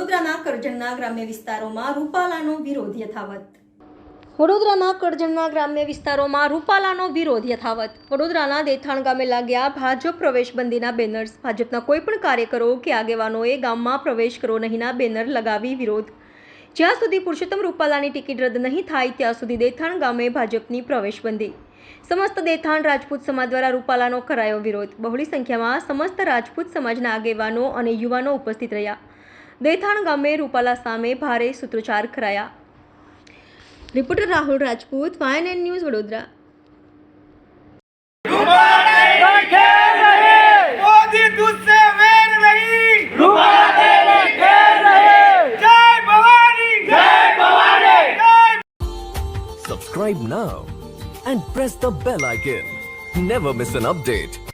વડોદરાના કરજણના ગ્રામ્ય વિસ્તારોમાં રૂપાલાનો વિરોધ યથાવત. વડોદરાના કરજણના ગ્રામ્ય વિસ્તારોમાં રૂપાલાનો વિરોધ યથાવત. વડોદરાના દેથાણ ગામે લાગ્યા ભાજપ પ્રવેશબંધીના બેનર્સ. ભાજપના કોઈ પણ કાર્યકરો કે આગેવાનોએ ગામમાં પ્રવેશ કરો નહીંના બેનર લગાવી વિરોધ. જ્યાં સુધી પુરુષોત્તમ રૂપાલાની ટિકિટ રદ નહીં થાય, ત્યાં સુધી દેથાણ ગામે ભાજપની પ્રવેશબંધી સમસ્ત દેથાણ રાજપૂત સમાજ દ્વારા રૂપાલાનો કરાયો વિરોધ. બહોળી સંખ્યામાં સમસ્ત રાજપૂત સમાજના આગેવાનો અને યુવાનો ઉપસ્થિત રહ્યા. દેથાણ ગામે રૂપાલા સામે ભારે સૂત્રોચ્ચાર કરાયા reporter Rahul Rajput વાયન and news Vadodara Subscribe now and press the bell icon. Never miss an update.